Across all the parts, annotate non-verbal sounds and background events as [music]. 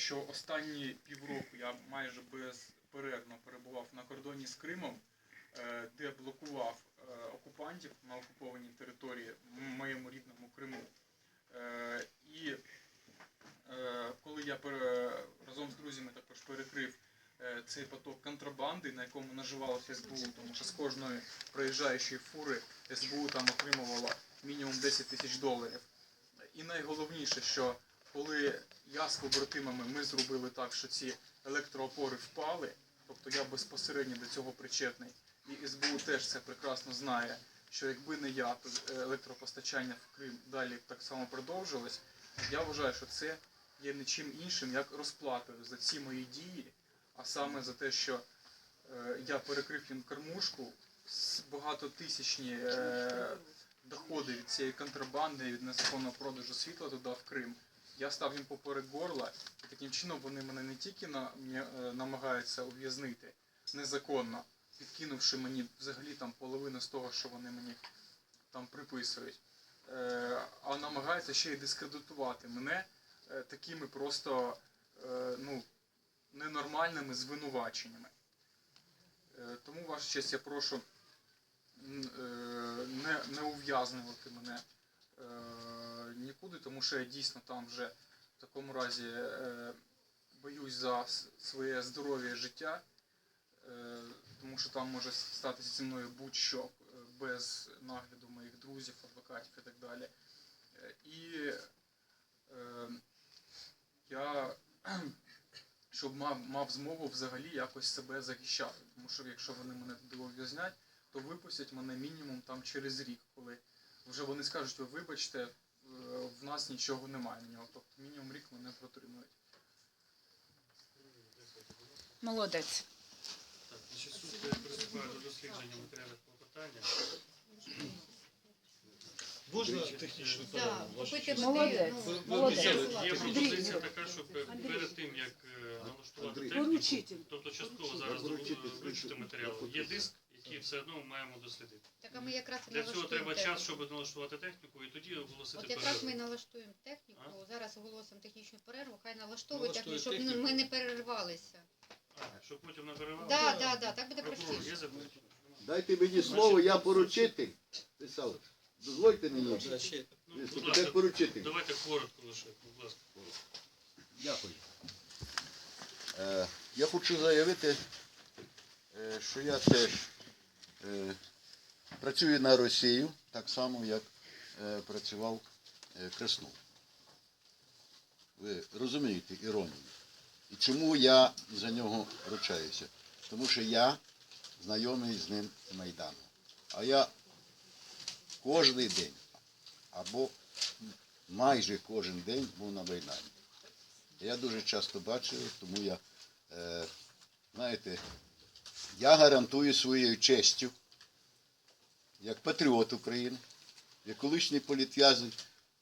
що останні півроку я майже безперервно перебував на кордоні з Кримом, е, де блокував е, окупантів на окупованій території в моєму рідному Криму. Е, І коли я разом з друзями також перекрив цей поток контрабанди, на якому наживалося СБУ, тому що з кожної проїжджаючої фури СБУ там отримувало мінімум 10 тисяч доларів. І найголовніше, що коли я з побратимами ми зробили так, що ці електроопори впали, тобто я безпосередньо до цього причетний, і СБУ теж це прекрасно знає, що якби не я, то електропостачання в Крим далі так само продовжилось. Я вважаю, що це є нічим іншим, як розплатою за ці мої дії, а саме за те, що е, я перекрив їм кормушку, багатотисячні е, доходи від цієї контрабанди, від незаконного продажу світла туди в Крим. Я став їм поперек горла, і таким чином вони мене не тільки на, е, намагаються ув'язнити незаконно, підкинувши мені взагалі там половину з того, що вони мені там приписують, е, а намагаються ще й дискредитувати мене е, такими просто ну, ненормальними звинуваченнями. Тому, ваша честь, я прошу не, не ув'язнювати мене нікуди, тому що я дійсно там вже в такому разі е, боюсь за своє здоров'я і життя, е, тому що там може статися зі мною будь-що е, без нагляду моїх друзів, адвокатів і так далі. Е, І е, я [clears throat] щоб мав, мав змогу взагалі якось себе захищати. Тому що якщо вони мене туди ув'язнять, то випустять мене мінімум там через рік, коли вже вони скажуть, ви вибачте, в нас нічого немає на нього. Тобто мінімум рік мене протримують. Молодець. Так, значить, суд приступає до дослідження матеріалів клопотання. Можна технічну ваша купити честь? Молодець. ну, Молодець. Є, ну, є пропозиція така, щоб перед тим, як е, налаштувати техніку, Поручитель. тобто частково зараз е, вивчити матеріал, є диск, який все одно ми маємо дослідити. Так а ми якраз і Для цього налаштуємо треба техніку. час, щоб налаштувати техніку, і тоді оголосити От якраз ми перерву. налаштуємо техніку, зараз оголосимо технічну перерву, хай налаштовують техніку, щоб техніку. ми не переривалися. А, щоб потім не перервали? Так, так, так, так буде Прокурор, є простіше. Дайте мені слово, я поручитель. Писав. Дозвольте мені. Ще- Ну, будь ласка, як поручитель. давайте коротко лише, будь ласка. Дякую. Е, я хочу заявити, е, що я теж е, працюю на Росію, так само, як е, працював е, Краснов. Ви розумієте іронію. І чому я за нього ручаюся? Тому що я знайомий з ним з Майдану. А я кожен день або майже кожен день був на Майдані. Я дуже часто бачив, тому я, знаєте, я гарантую своєю честю, як патріот України, як колишній політв'язень,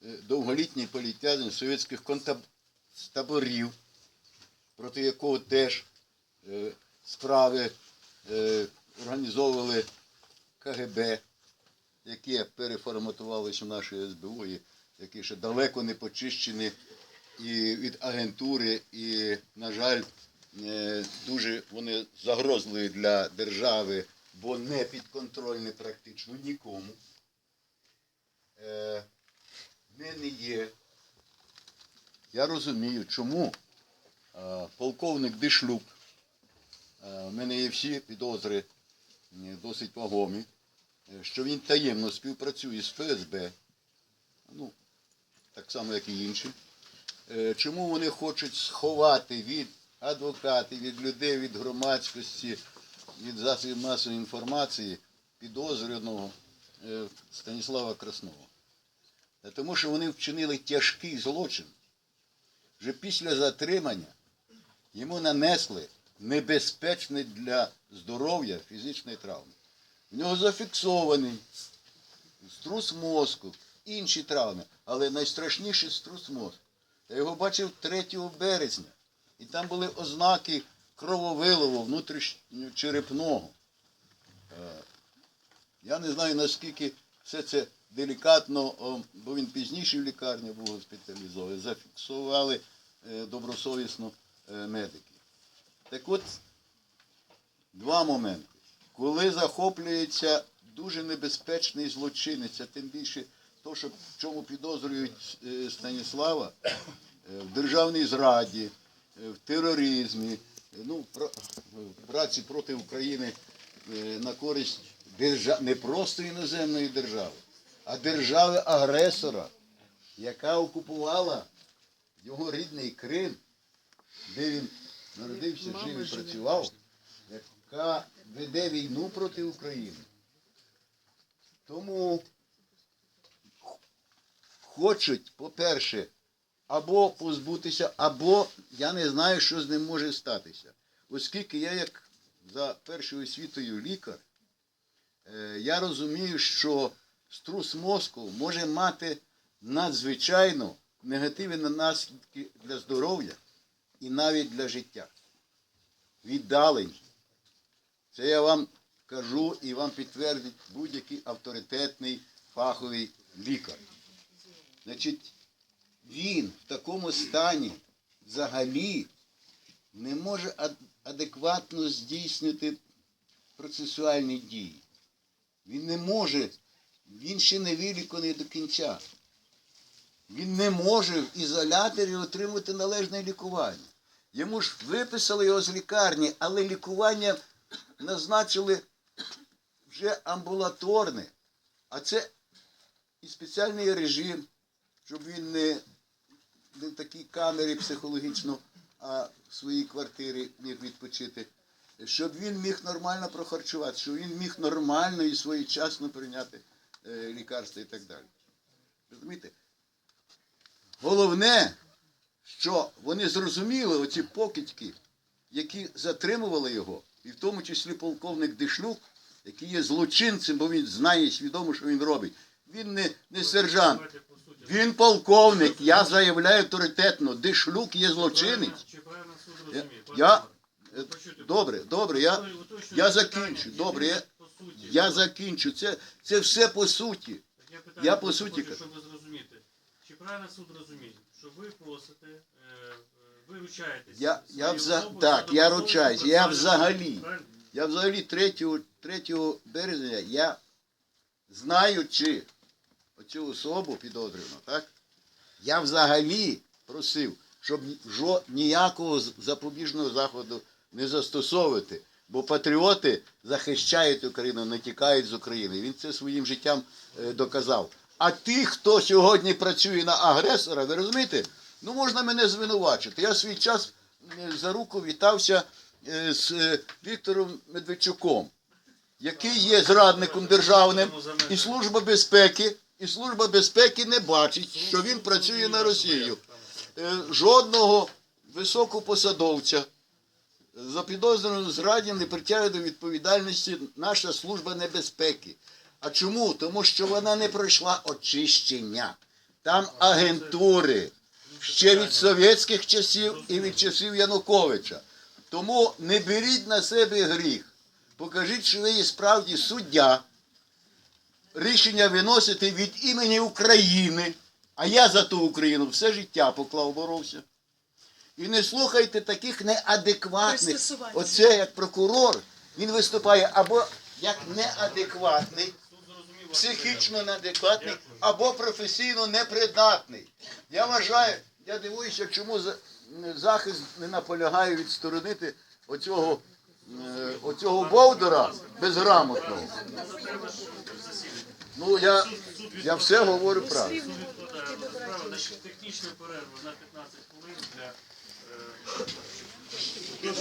е, довголітній політв'язень совєтських концтаборів, проти якого теж е, справи е, організовували КГБ, які переформатувалися в нашій СБУ, і які ще далеко не почищені і від агентури, і, на жаль, дуже вони загрозливі для держави, бо не підконтрольні практично нікому. Е, В мене є. Я розумію, чому е, полковник Дишлюк, е, в мене є всі підозри е, досить вагомі, е, що він таємно співпрацює з ФСБ, ну, так само, як і інші. Е, Чому вони хочуть сховати від адвокатів, від людей, від громадськості, від засобів масової інформації підозрюваного е, Станіслава Краснова? Тому що вони вчинили тяжкий злочин. Вже після затримання йому нанесли небезпечний для здоров'я фізичної травми. В нього зафіксований струс мозку, інші травми, але найстрашніший струс мозку. Я його бачив 3 березня, і там були ознаки крововилову внутрішньочерепного. Е, Я не знаю, наскільки все це делікатно, бо він пізніше в лікарні був госпіталізований. Зафіксували е, добросовісно е, медики. Так от, два моменти. Коли захоплюється дуже небезпечний злочинець, а тим більше то, що в чому підозрюють Станіслава, в державній зраді, в тероризмі, е, ну, в праці проти України е, на користь держа... не просто іноземної держави, а держави-агресора, яка окупувала його рідний Крим, де він народився, жив і працював, яка веде війну проти України. Тому хочуть, по-перше, або позбутися, або я не знаю, що з ним може статися. Оскільки я, як за першою освітою лікар, е, я розумію, що струс мозку може мати надзвичайно негативні наслідки для здоров'я і навіть для життя. Віддалені. Це я вам кажу і вам підтвердить будь-який авторитетний фаховий лікар. Значить, він в такому стані взагалі не може адекватно здійснити процесуальні дії. Він не може, він ще не виліканий до кінця. Він не може в ізоляторі отримати належне лікування. Йому ж виписали його з лікарні, але лікування назначили вже амбулаторне. А це і спеціальний режим, щоб він не, в такій камері психологічно, а в своїй квартирі міг відпочити. Щоб він міг нормально прохарчувати, щоб він міг нормально і своєчасно прийняти е, лікарства і так далі. Розумієте? Головне, що вони зрозуміли оці покидьки, які затримували його, і в тому числі полковник Дишлюк, який є злочинцем, бо він знає свідомо, що він робить. Він не, не сержант. Він полковник. Я заявляю авторитетно, Дишлюк є злочинець. Чи правильно суд Я- розуміє? Добре, добре, я, я закінчу, добре, я- я закінчу. Це, це все по суті. Я по суті хочу, кажу. щоб ви зрозуміти. Чи правильно суд розуміє, що ви просите, е, е, ви ручаєтесь? Я- я вза- особу так, я добросовісну ручаюсь, я взагалі. правильно? Я взагалі 3, 3 березня я знаючи оцю особу підозрювану, так? Я взагалі просив, щоб ніякого запобіжного заходу не застосовувати. Бо патріоти захищають Україну, не тікають з України. Він це своїм життям е, доказав. А ті, хто сьогодні працює на агресора, ви розумієте, ну можна мене звинувачити. Я свій час е, за руку вітався е, з Віктором Медведчуком, який є зрадником державним, і Служба безпеки, і Служба безпеки не бачить, що він працює на Росію. Е, Жодного високопосадовця за підозрювану зраді не притягує до відповідальності наша служба небезпеки. А чому? Тому що вона не пройшла очищення. Там агентури ще від совєтських часів і від часів Януковича. Тому не беріть на себе гріх. Покажіть, що ви є справді суддя. Рішення виносите від імені України. А я за ту Україну все життя поклав, боровся. І не слухайте таких неадекватних. Оце як прокурор, він виступає або як неадекватний, психічно неадекватний, або професійно непридатний. Я вважаю, я дивуюся, чому захист не наполягає відсторонити оцього, е, оцього Бовдора безграмотного. Ну, я, я все говорю правду. Технічна перерву на 15 хвилин для